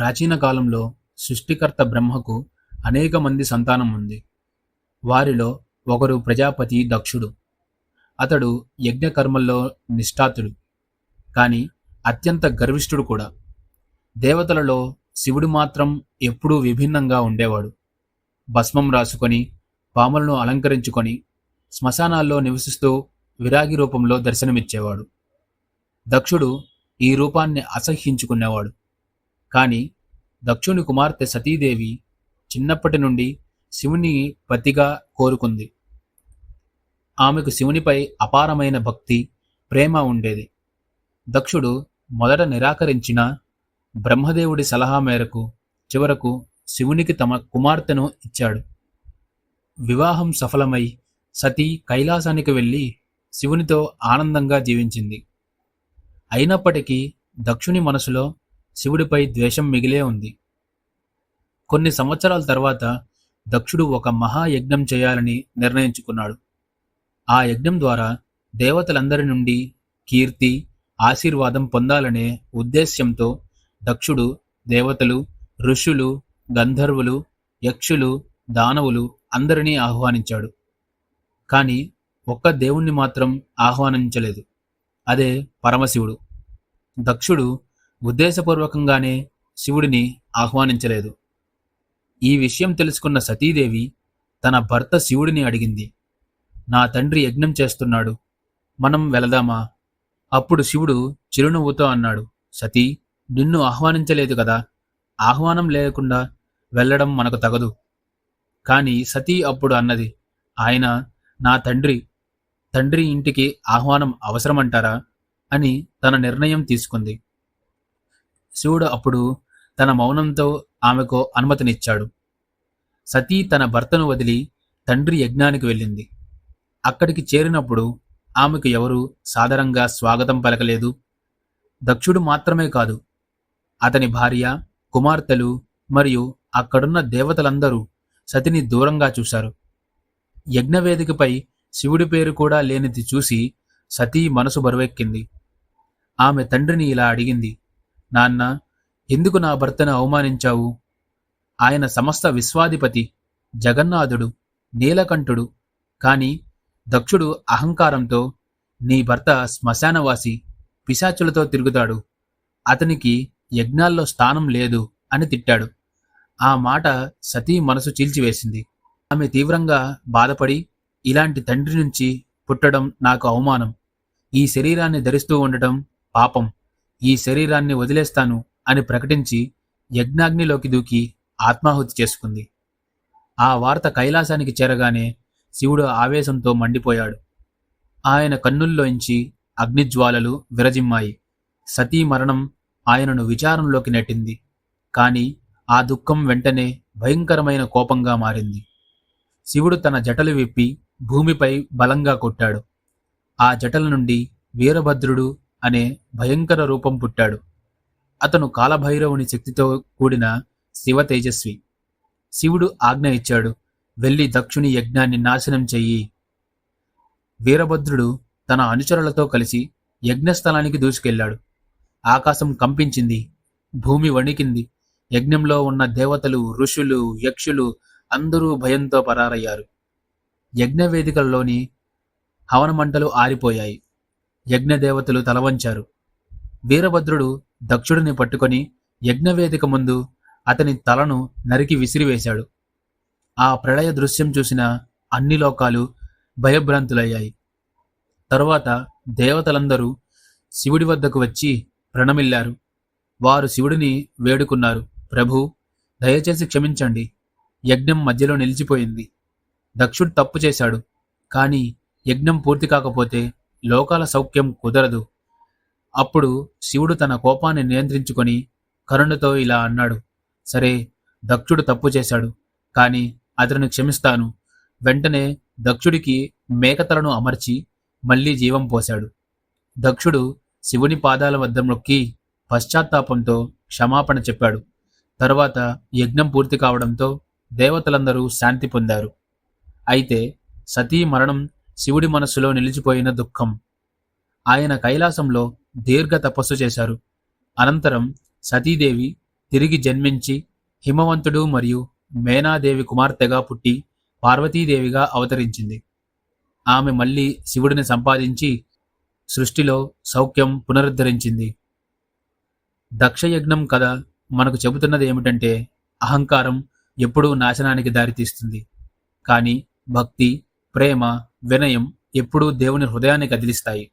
ప్రాచీన కాలంలో సృష్టికర్త బ్రహ్మకు అనేక మంది సంతానం ఉంది. వారిలో ఒకరు ప్రజాపతి దక్షుడు. అతడు యజ్ఞకర్మల్లో నిష్ఠాతుడు. కానీ అత్యంత గర్విష్ఠుడు కూడా. దేవతలలో శివుడు మాత్రం ఎప్పుడూ విభిన్నంగా ఉండేవాడు. భస్మం రాసుకొని పాములను అలంకరించుకొని శ్మశానాల్లో నివసిస్తూ విరాగి రూపంలో దర్శనమిచ్చేవాడు. దక్షుడు ఈ రూపాన్ని అసహ్యించుకునేవాడు. కానీ దక్షుని కుమార్తె సతీదేవి చిన్నప్పటి నుండి శివుని పతిగా కోరుకుంది. ఆమెకు శివునిపై అపారమైన భక్తి ప్రేమ ఉండేది. దక్షుడు మొదట నిరాకరించిన బ్రహ్మదేవుడి సలహా మేరకు చివరకు శివునికి తమ కుమార్తెను ఇచ్చాడు. వివాహం సఫలమై సతీ కైలాసానికి వెళ్ళి శివునితో ఆనందంగా జీవించింది. అయినప్పటికీ దక్షుని మనసులో శివుడిపై ద్వేషం మిగిలే ఉంది. కొన్ని సంవత్సరాల తర్వాత దక్షుడు ఒక మహాయజ్ఞం చేయాలని నిర్ణయించుకున్నాడు. ఆ యజ్ఞం ద్వారా దేవతలందరి నుండి కీర్తి ఆశీర్వాదం పొందాలనే ఉద్దేశ్యంతో దక్షుడు దేవతలు ఋషులు గంధర్వులు యక్షులు దానవులు అందరినీ ఆహ్వానించాడు. కానీ ఒక్క దేవుణ్ణి మాత్రం ఆహ్వానించలేదు. అదే పరమశివుడు. దక్షుడు ఉద్దేశపూర్వకంగానే శివుడిని ఆహ్వానించలేదు. ఈ విషయం తెలుసుకున్న సతీదేవి తన భర్త శివుడిని అడిగింది. నా తండ్రి యజ్ఞం చేస్తున్నాడు. మనం వెళదామా? అప్పుడు శివుడు చిరునవ్వుతో అన్నాడు. సతీ నిన్ను ఆహ్వానించలేదు కదా. ఆహ్వానం లేకుండా వెళ్ళడం మనకు తగదు. కాని సతీ అప్పుడు అన్నది ఆయన నా తండ్రి తండ్రి ఇంటికి ఆహ్వానం అవసరమంటారా? అని తన నిర్ణయం తీసుకుంది. శివుడు అప్పుడు తన మౌనంతో ఆమెకు అనుమతినిచ్చాడు. సతీ తన భర్తను వదిలి తండ్రి యజ్ఞానికి వెళ్ళింది. అక్కడికి చేరినప్పుడు ఆమెకు ఎవరూ సాదరంగా స్వాగతం పలకలేదు. దక్షుడు మాత్రమే కాదు అతని భార్య కుమార్తెలు మరియు అక్కడున్న దేవతలందరూ సతిని దూరంగా చూశారు. యజ్ఞవేదికపై శివుడి పేరు కూడా లేనిది చూసి సతీ మనసు బరువెక్కింది. ఆమె తండ్రిని ఇలా అడిగింది నాన్న ఎందుకు నా భర్తను అవమానించావు? ఆయన సమస్త విశ్వాధిపతి జగన్నాథుడు నీలకంఠుడు. కాని దక్షుడు అహంకారంతో నీ భర్త శ్మశానవాసి పిశాచులతో తిరుగుతాడు. అతనికి యజ్ఞాల్లో స్థానం లేదు అని తిట్టాడు. ఆ మాట సతీ మనసు చీల్చివేసింది. ఆమె తీవ్రంగా బాధపడి ఇలాంటి తండ్రి నుంచి పుట్టడం నాకు అవమానం. ఈ శరీరాన్ని ధరిస్తూ ఉండటం పాపం. ఈ శరీరాన్ని వదిలేస్తాను అని ప్రకటించి యజ్ఞాగ్నిలోకి దూకి ఆత్మాహుతి చేసుకుంది. ఆ వార్త కైలాసానికి చేరగానే శివుడు ఆవేశంతో మండిపోయాడు. ఆయన కన్నుల్లోంచి అగ్నిజ్వాలలు విరజిమ్మాయి. సతీ మరణం ఆయనను విచారంలోకి నెట్టింది. కాని ఆ దుఃఖం వెంటనే భయంకరమైన కోపంగా మారింది. శివుడు తన జటలు విప్పి భూమిపై బలంగా కొట్టాడు. ఆ జటల నుండి వీరభద్రుడు అనే భయంకర రూపం పుట్టాడు. అతను కాలభైరవుని శక్తితో కూడిన శివ తేజస్వి. శివుడు ఆజ్ఞ ఇచ్చాడు వెళ్ళి దక్షుని యజ్ఞాన్ని నాశనం చెయ్యి. వీరభద్రుడు తన అనుచరులతో కలిసి యజ్ఞస్థలానికి దూసుకెళ్ళాడు ఆకాశం కంపించింది భూమి వణికింది. యజ్ఞంలో ఉన్న దేవతలు ఋషులు యక్షులు అందరూ భయంతో పరారయ్యారు. యజ్ఞవేదికల్లోని హవనమంటలు ఆరిపోయాయి. యజ్ఞదేవతలు తలవంచారు. వీరభద్రుడు దక్షుడిని పట్టుకొని యజ్ఞవేదిక ముందు అతని తలను నరికి విసిరివేశాడు. ఆ ప్రళయ దృశ్యం చూసిన అన్ని లోకాలు భయభ్రాంతులయ్యాయి. తరువాత దేవతలందరూ శివుడి వద్దకు వచ్చి ప్రణమిల్లారు. వారు శివుడిని వేడుకున్నారు. ప్రభు దయచేసి క్షమించండి. యజ్ఞం మధ్యలో నిలిచిపోయింది. దక్షుడు తప్పు చేశాడు. కానీ యజ్ఞం పూర్తి కాకపోతే లోకాల సౌఖ్యం కుదరదు. అప్పుడు శివుడు తన కోపాన్ని నియంత్రించుకొని కరుణతో ఇలా అన్నాడు సరే దక్షుడు తప్పు చేశాడు కాని అతడిని క్షమిస్తాను. వెంటనే దక్షుడికి మేకతలను అమర్చి మళ్ళీ జీవం పోశాడు. దక్షుడు శివుని పాదాల వద్ద నొక్కి పశ్చాత్తాపంతో క్షమాపణ చెప్పాడు. తరువాత యజ్ఞం పూర్తి కావడంతో దేవతలందరూ శాంతి పొందారు. అయితే సతీ మరణం శివుడి మనస్సులో నిలిచిపోయిన దుఃఖం. ఆయన కైలాసంలో దీర్ఘ తపస్సు చేశారు. అనంతరం సతీదేవి తిరిగి జన్మించి హిమవంతుడు మరియు మేనాదేవి కుమార్తెగా పుట్టి పార్వతీదేవిగా అవతరించింది. ఆమె మళ్ళీ శివుడిని సంపాదించి సృష్టిలో సౌఖ్యం పునరుద్ధరించింది. దక్షయజ్ఞం కథ మనకు చెబుతున్నది ఏమిటంటే అహంకారం ఎప్పుడూ నాశనానికి దారితీస్తుంది. కానీ భక్తి ప్రేమ వినయం ఎప్పుడూ దేవుని హృదయాన్ని కదిలిస్తాయి.